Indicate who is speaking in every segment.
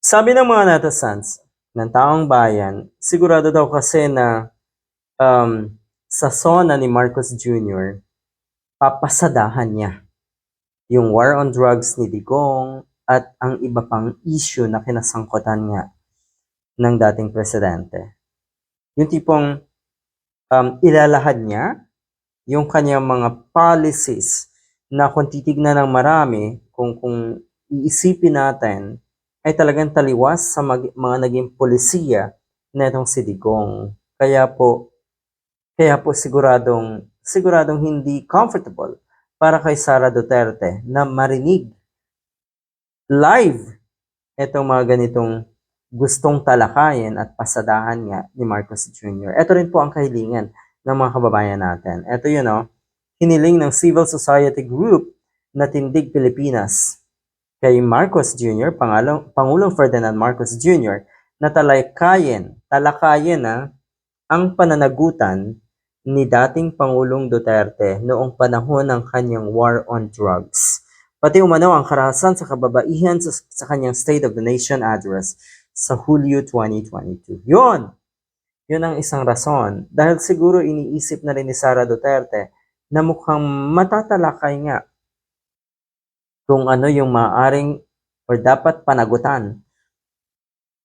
Speaker 1: Sabi ng mga netizens ng taong bayan, sigurado daw kasi na um, sa zona ni Marcos Jr., papasadahan niya yung war on drugs ni Digong at ang iba pang issue na kinasangkutan nga ng dating presidente. Yung tipong um, ilalahad niya yung kanyang mga policies na kung titignan ng marami, kung, kung iisipin natin, ay talagang taliwas sa mag- mga naging polisiya na itong si Digong. Kaya po, kaya po siguradong, siguradong hindi comfortable para kay Sara Duterte na marinig live itong mga ganitong gustong talakayin at pasadahan nga ni Marcos Jr. Ito rin po ang kahilingan ng mga kababayan natin. Ito yun, no? hiniling ng civil society group na Tindig Pilipinas kay Marcos Jr., Pangalong, Pangulong Ferdinand Marcos Jr., na talakayin, talakayin na ang pananagutan ni dating Pangulong Duterte noong panahon ng kanyang war on drugs. Pati umano ang karahasan sa kababaihan sa, sa kanyang State of the Nation address sa Hulyo 2022. Yun! Yun ang isang rason. Dahil siguro iniisip na rin ni Sara Duterte na mukhang matatalakay nga kung ano yung maaring or dapat panagutan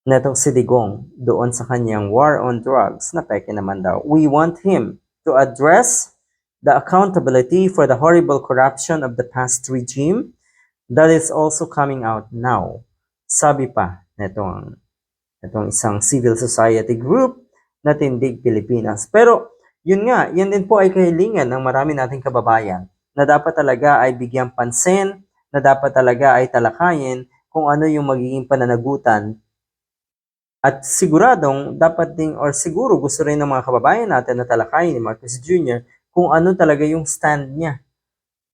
Speaker 1: netong si Digong doon sa kanyang war on drugs na peke naman daw. We want him to address the accountability for the horrible corruption of the past regime that is also coming out now. Sabi pa netong, netong isang civil society group na Tindig Pilipinas. Pero yun nga, yan din po ay kahilingan ng marami nating kababayan na dapat talaga ay bigyang pansin, na dapat talaga ay talakayin kung ano yung magiging pananagutan at siguradong dapat ding or siguro gusto rin ng mga kababayan natin na talakayin ni Marcos Jr. kung ano talaga yung stand niya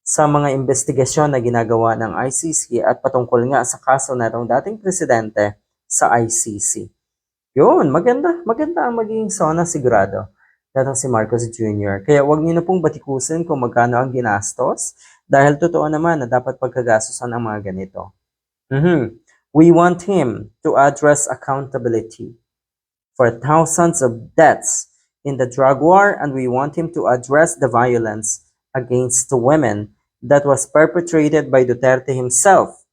Speaker 1: sa mga investigasyon na ginagawa ng ICC at patungkol nga sa kaso na itong dating presidente sa ICC. Yun, maganda, maganda ang magiging sona sigurado datang si Marcos Jr. Kaya wag niyo na pong batikusin kung magkano ang ginastos dahil totoo naman na dapat pagkagastosan ang mga ganito. Mhm. We want him to address accountability for thousands of deaths in the drug war and we want him to address the violence against women that was perpetrated by Duterte himself.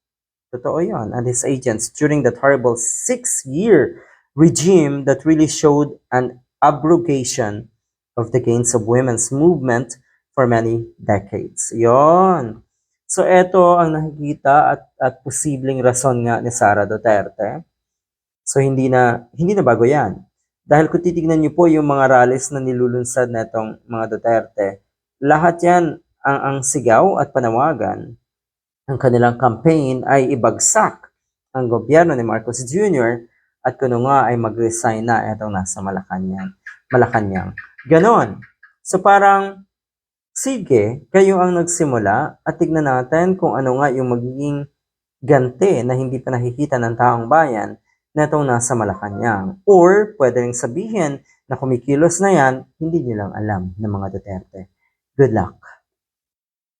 Speaker 1: Totoo yun, and his agents during that horrible six-year regime that really showed an abrogation of the gains of women's movement for many decades. Yon. So, ito ang nakikita at, at posibleng rason nga ni Sara Duterte. So, hindi na, hindi na bago yan. Dahil kung titignan niyo po yung mga rallies na nilulunsad na itong mga Duterte, lahat yan ang, ang sigaw at panawagan ng kanilang campaign ay ibagsak ang gobyerno ni Marcos Jr. at kuno nga ay mag-resign na itong nasa Malacanang. Malacanang. Ganon. So parang Sige, kayo ang nagsimula at tignan natin kung ano nga yung magiging ganti na hindi pa nakikita ng taong bayan na itong nasa Malacanang. Or pwede rin sabihin na kumikilos na yan, hindi nilang alam ng mga Duterte. Good luck!